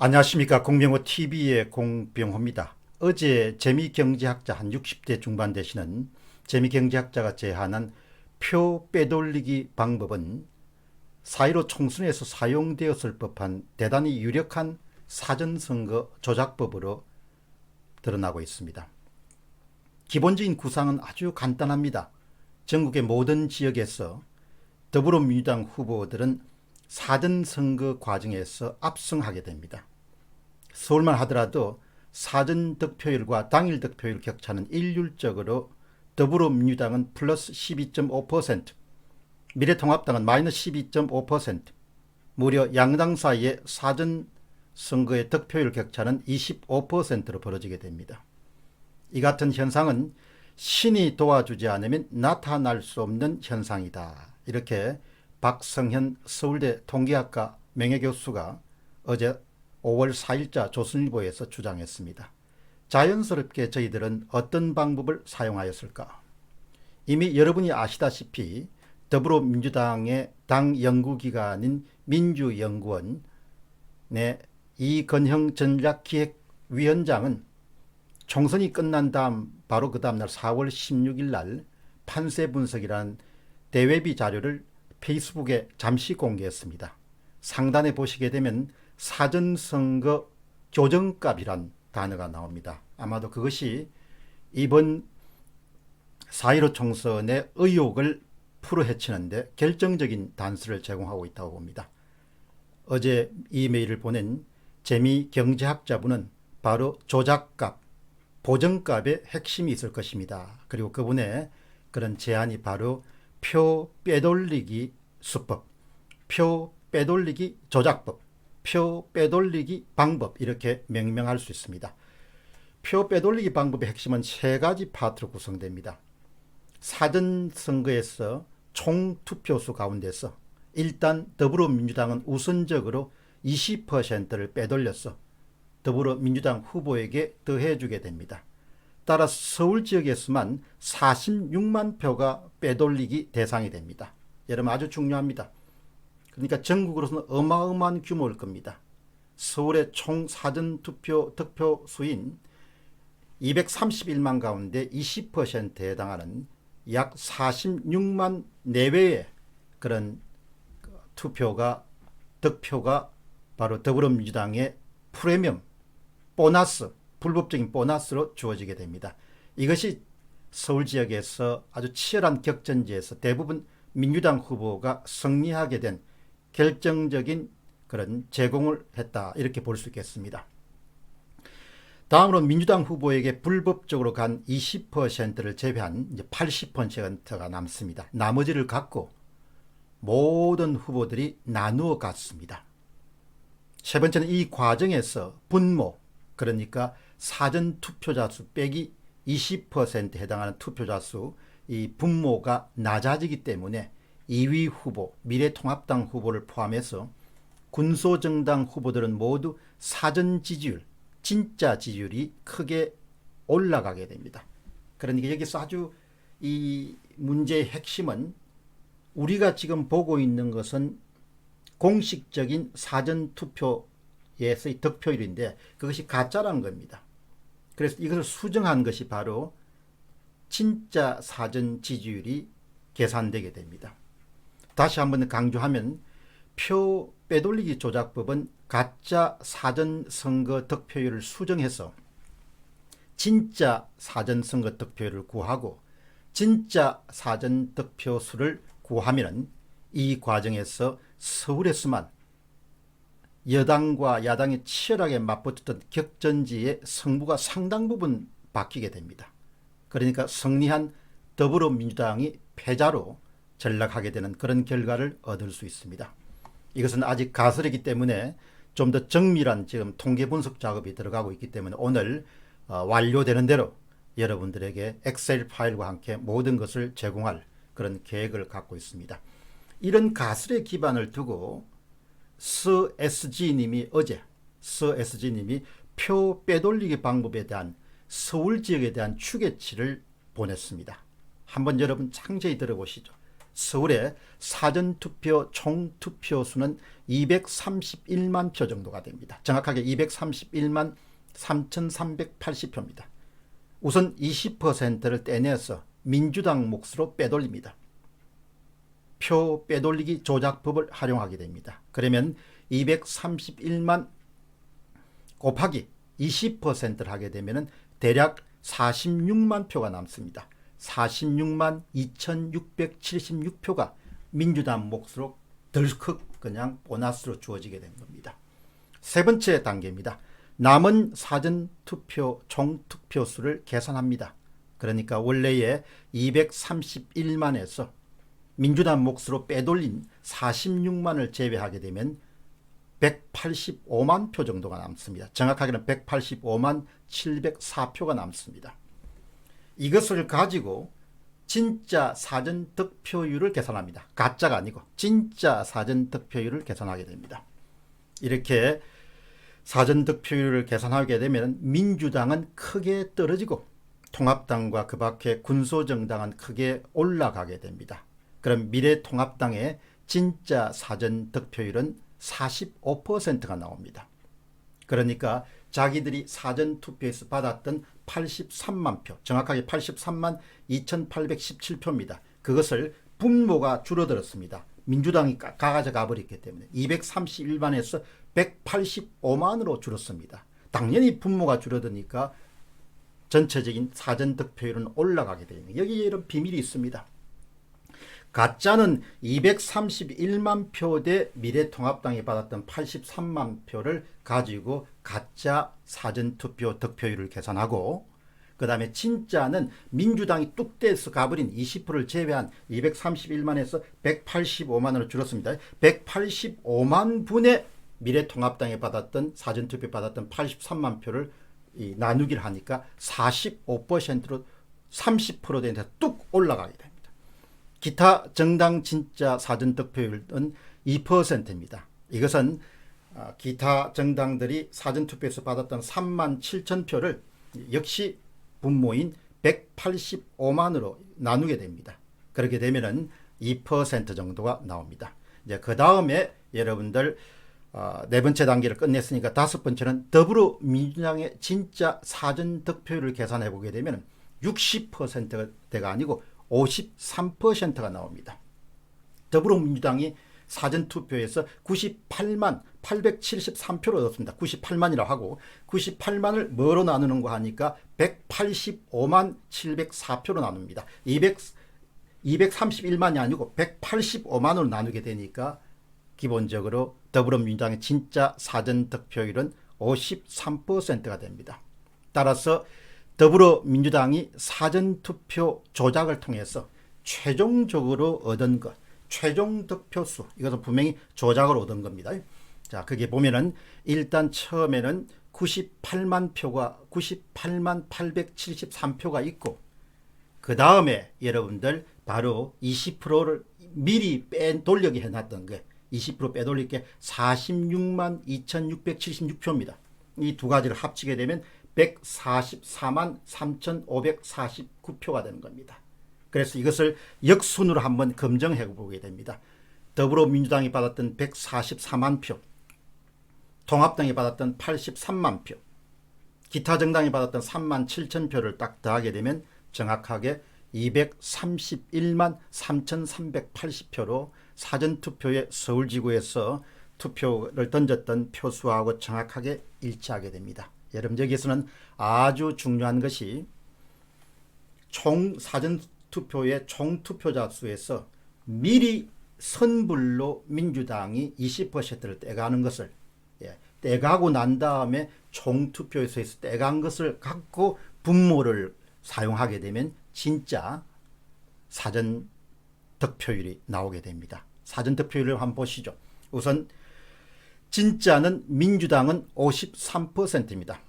안녕하십니까 공병호 TV의 공병호입니다. 어제 재미경제학자 한 60대 중반 되시는 재미경제학자가 제안한 표 빼돌리기 방법은 4.15 총선에서 사용되었을 법한 대단히 유력한 사전선거 조작법으로 드러나고 있습니다. 기본적인 구상은 아주 간단합니다. 전국의 모든 지역에서 더불어민주당 후보들은 사전선거 과정에서 압승하게 됩니다. 서울만 하더라도 사전 득표율과 당일 득표율 격차는 일률적으로 더불어민주당은 플러스 12.5%, 미래통합당은 마이너스 12.5%, 무려 양당 사이의 사전 선거의 득표율 격차는 25%로 벌어지게 됩니다. 이 같은 현상은 신이 도와주지 않으면 나타날 수 없는 현상이다. 이렇게 박성현 서울대 통계학과 명예교수가 어제 5월 4일자 조선일보에서 주장했습니다. 자연스럽게 저희들은 어떤 방법을 사용하였을까? 이미 여러분이 아시다시피 더불어민주당의 당 연구기관인 민주연구원의 이건형 전략기획위원장은 총선이 끝난 다음 바로 그 다음날 4월 16일 날 판세 분석이라는 대외비 자료를 페이스북에 잠시 공개했습니다. 상단에 보시게 되면 사전선거 조정값이란 단어가 나옵니다. 아마도 그것이 이번 4.15 총선의 의혹을 풀어헤치는데 결정적인 단서를 제공하고 있다고 봅니다. 어제 이메일을 보낸 재미 경제학자분은 바로 조작값, 보정값의 핵심이 있을 것입니다. 그리고 그분의 그런 제안이 바로 표 빼돌리기 수법, 표 빼돌리기 조작법, 표 빼돌리기 방법 이렇게 명명할 수 있습니다. 표 빼돌리기 방법의 핵심은 세 가지 파트로 구성됩니다. 사전 선거에서 총 투표수 가운데서 일단 더불어민주당은 우선적으로 20%를 빼돌려서 더불어민주당 후보에게 더해주게 됩니다. 따라 서울 지역에서만 46만 표가 빼돌리기 대상이 됩니다. 여러분 아주 중요합니다. 그러니까 전국으로서는 어마어마한 규모일 겁니다. 서울의 총 사전 투표 득표 수인 231만 가운데 20%에 해당하는 약 46만 내외의 그런 투표가 득표가 바로 더불어민주당의 프리미엄 보너스 불법적인 보너스로 주어지게 됩니다. 이것이 서울 지역에서 아주 치열한 격전지에서 대부분 민주당 후보가 승리하게 된 결정적인 그런 제공을 했다 이렇게 볼 수 있겠습니다. 다음으로 민주당 후보에게 불법적으로 간 20%를 제외한 이제 80%가 남습니다. 나머지를 갖고 모든 후보들이 나누어 갔습니다. 세 번째는 이 과정에서 분모 그러니까 사전 투표자 수 빼기 20%에 해당하는 투표자 수 이 분모가 낮아지기 때문에 2위 후보 미래통합당 후보를 포함해서 군소정당 후보들은 모두 사전 지지율 진짜 지지율이 크게 올라가게 됩니다. 그러니까 여기서 아주 이 문제의 핵심은 우리가 지금 보고 있는 것은 공식적인 사전 투표에서의 득표율인데 그것이 가짜라는 겁니다. 그래서 이것을 수정한 것이 바로 진짜 사전 지지율이 계산되게 됩니다. 다시 한번 강조하면 표 빼돌리기 조작법은 가짜 사전 선거 득표율을 수정해서 진짜 사전 선거 득표율을 구하고 진짜 사전 득표 수를 구하면 이 과정에서 서울에서만 여당과 야당이 치열하게 맞붙었던 격전지의 승부가 상당 부분 바뀌게 됩니다. 그러니까 승리한 더불어민주당이 패자로 전락하게 되는 그런 결과를 얻을 수 있습니다. 이것은 아직 가설이기 때문에 좀 더 정밀한 지금 통계 분석 작업이 들어가고 있기 때문에 오늘 어, 완료되는 대로 여러분들에게 엑셀 파일과 함께 모든 것을 제공할 그런 계획을 갖고 있습니다. 이런 가설의 기반을 두고 스 SG님이 어제 스 SG님이 표 빼돌리기 방법에 대한 서울 지역에 대한 추계치를 보냈습니다. 한번 여러분 창제히 들어보시죠. 서울의 사전투표 총투표 수는 231만 표 정도가 됩니다. 정확하게 231만 3,380표입니다. 우선 20%를 떼내서 민주당 몫으로 빼돌립니다. 표 빼돌리기 조작법을 활용하게 됩니다. 그러면 231만 곱하기 20%를 하게 되면 대략 46만 표가 남습니다. 46만 2676표가 민주당 몫으로 덜컥 그냥 보너스로 주어지게 된 겁니다. 세 번째 단계입니다. 남은 사전투표 총투표 수를 계산합니다. 그러니까 원래의 231만에서 민주당 몫으로 빼돌린 46만을 제외하게 되면 185만 표 정도가 남습니다. 정확하게는 185만 704표가 남습니다. 이것을 가지고 진짜 사전 득표율을 계산합니다. 가짜가 아니고 진짜 사전 득표율을 계산하게 됩니다. 이렇게 사전 득표율을 계산하게 되면 민주당은 크게 떨어지고 통합당과 그 밖에 군소정당은 크게 올라가게 됩니다. 그럼 미래통합당의 진짜 사전 득표율은 45%가 나옵니다. 그러니까 자기들이 사전 투표에서 받았던 83만 표, 정확하게 83만 2,817표입니다. 그것을 분모가 줄어들었습니다. 민주당이 가- 가져가 버렸기 때문에 231만에서 185만으로 줄었습니다. 당연히 분모가 줄어드니까 전체적인 사전 득표율은 올라가게 되는 여기에 이런 비밀이 있습니다. 가짜는 231만 표 대 미래통합당이 받았던 83만 표를 가지고 가짜 사전투표 득표율을 계산하고 그 다음에 진짜는 민주당이 뚝 떼서 가버린 20%를 제외한 231만에서 185만으로 줄었습니다. 185만 분의 미래통합당이 받았던 사전투표 받았던 83만 표를 이 나누기를 하니까 45%로 30% 되는데 뚝 올라가게 됩니다. 기타 정당 진짜 사전 득표율은 2%입니다. 이것은 아, 기타 정당들이 사전 투표에서 받았던 3만 7천 표를 역시 분모인 185만으로 나누게 됩니다. 그렇게 되면은 2% 정도가 나옵니다. 이제 그 다음에 여러분들 어, 네 번째 단계를 끝냈으니까 다섯 번째는 더불어민주당의 진짜 사전 득표율을 계산해 보게 되면 60%가 아니고 53%가 나옵니다. 더불어민주당이 사전투표에서 98만 873표를 얻었습니다. 98만이라고 하고 98만을 뭐로 나누는가 하니까 185만 704표로 나눕니다. 200, 231만이 아니고 185만으로 나누게 되니까 기본적으로 더불어민주당의 진짜 사전득표율은 53%가 됩니다. 따라서 더불어민주당이 사전투표 조작을 통해서 최종적으로 얻은 것, 최종 득표수, 이것은 분명히 조작을 얻은 겁니다. 자, 그게 보면은 일단 처음에는 98만 표가 98만 873표가 있고 그 다음에 여러분들 바로 20%를 미리 빼 돌려기 해놨던 게 20% 빼돌릴 게 46만 2,676표입니다. 이 두 가지를 합치게 되면 144만 3,549표가 되는 겁니다. 그래서 이것을 역순으로 한번 검증해 보게 됩니다. 더불어민주당이 받았던 144만 표, 통합당이 받았던 83만 표, 기타 정당이 받았던 3만 7천 표를 딱 더하게 되면 정확하게 231만 3,380표로 사전투표에 서울지구에서 투표를 던졌던 표수하고 정확하게 일치하게 됩니다. 여러분 여기에서는 아주 중요한 것이 총 사전 투표의 총 투표자 수에서 미리 선불로 민주당이 20%를 떼가는 것을 예, 떼가고 난 다음에 총 투표에서 떼간 것을 갖고 분모를 사용하게 되면 진짜 사전 득표율이 나오게 됩니다. 사전 득표율을 한번 보시죠. 우선 진짜는 민주당은 53%입니다.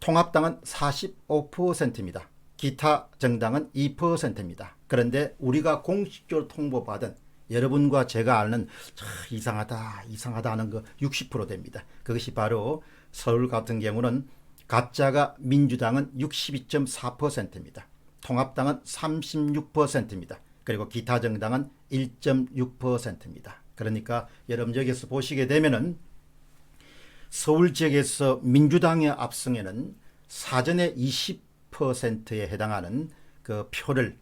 통합당은 45%입니다. 기타 정당은 2%입니다. 그런데 우리가 공식적으로 통보받은 여러분과 제가 아는 차, 이상하다 이상하다 하는 거 60% 됩니다. 그것이 바로 서울 같은 경우는 가짜가 민주당은 62.4%입니다. 통합당은 36%입니다. 그리고 기타 정당은 1.6%입니다. 그러니까 여러분 여기서 보시게 되면은 서울 지역에서 민주당의 압승에는 사전에 20%에 해당하는 그 표를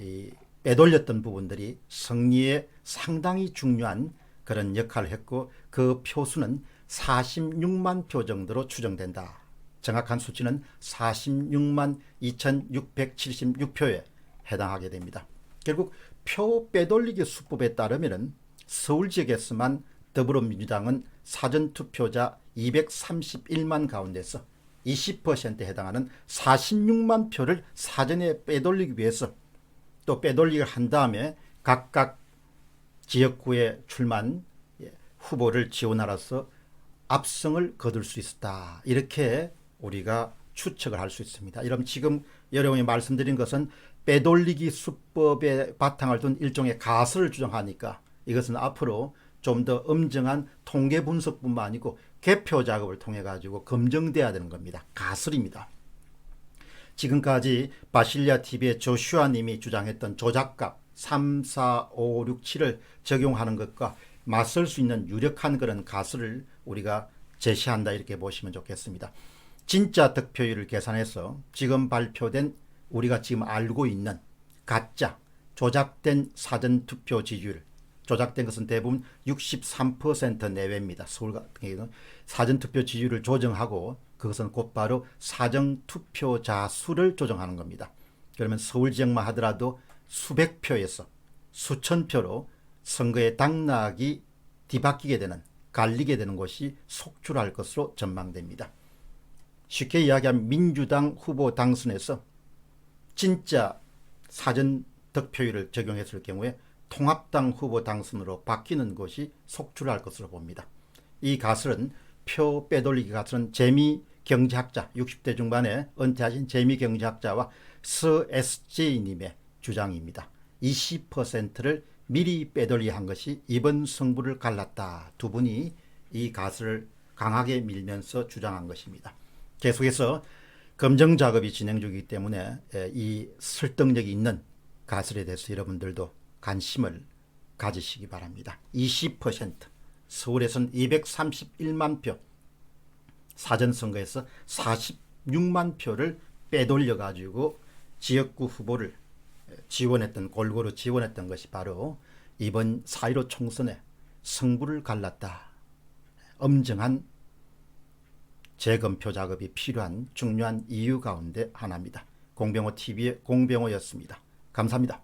이 빼돌렸던 부분들이 승리에 상당히 중요한 그런 역할을 했고 그 표수는 46만 표 정도로 추정된다. 정확한 수치는 46만 2676표에 해당하게 됩니다. 결국 표 빼돌리기 수법에 따르면 서울 지역에서만 더불어민주당은 사전투표자 231만 가운데서 20%에 해당하는 46만 표를 사전에 빼돌리기 위해서 또 빼돌리기를 한 다음에 각각 지역구에 출마한 예, 후보를 지원하라서 압승을 거둘 수 있었다. 이렇게 우리가 추측을 할 수 있습니다. 이러면 지금 여러분이 말씀드린 것은 빼돌리기 수법에 바탕을 둔 일종의 가설을 주장하니까 이것은 앞으로 좀 더 엄정한 통계 분석뿐만 아니고 개표 작업을 통해 가지고 검증돼야 되는 겁니다. 가설입니다. 지금까지 바실리아 TV의 조슈아 님이 주장했던 조작값 3, 4, 5, 6, 7을 적용하는 것과 맞설 수 있는 유력한 그런 가설을 우리가 제시한다 이렇게 보시면 좋겠습니다. 진짜 득표율을 계산해서 지금 발표된 우리가 지금 알고 있는 가짜 조작된 사전 투표 지지율 조작된 것은 대부분 63% 내외입니다. 서울 같은 경우는 사전 투표 지지율을 조정하고 그것은 곧바로 사전 투표자 수를 조정하는 겁니다. 그러면 서울 지역만 하더라도 수백 표에서 수천 표로 선거의 당락이 뒤바뀌게 되는 갈리게 되는 것이 속출할 것으로 전망됩니다. 쉽게 이야기하면 민주당 후보 당선에서 진짜 사전 득표율을 적용했을 경우에 통합당 후보 당선으로 바뀌는 것이 속출할 것으로 봅니다. 이 가설은 표 빼돌리기 가설은 재미 경제학자 60대 중반에 은퇴하신 재미 경제학자와 서 SJ님의 주장입니다. 20%를 미리 빼돌리 한 것이 이번 승부를 갈랐다. 두 분이 이 가설을 강하게 밀면서 주장한 것입니다. 계속해서 검증 작업이 진행 중이기 때문에 에, 이 설득력이 있는 가설에 대해서 여러분들도 관심을 가지시기 바랍니다. 20% 서울에서는 231만 표 사전선거에서 46만 표를 빼돌려 가지고 지역구 후보를 지원했던 골고루 지원했던 것이 바로 이번 4.15 총선에 승부를 갈랐다. 엄정한 재검표 작업이 필요한 중요한 이유 가운데 하나입니다. 공병호 TV의 공병호였습니다. 감사합니다.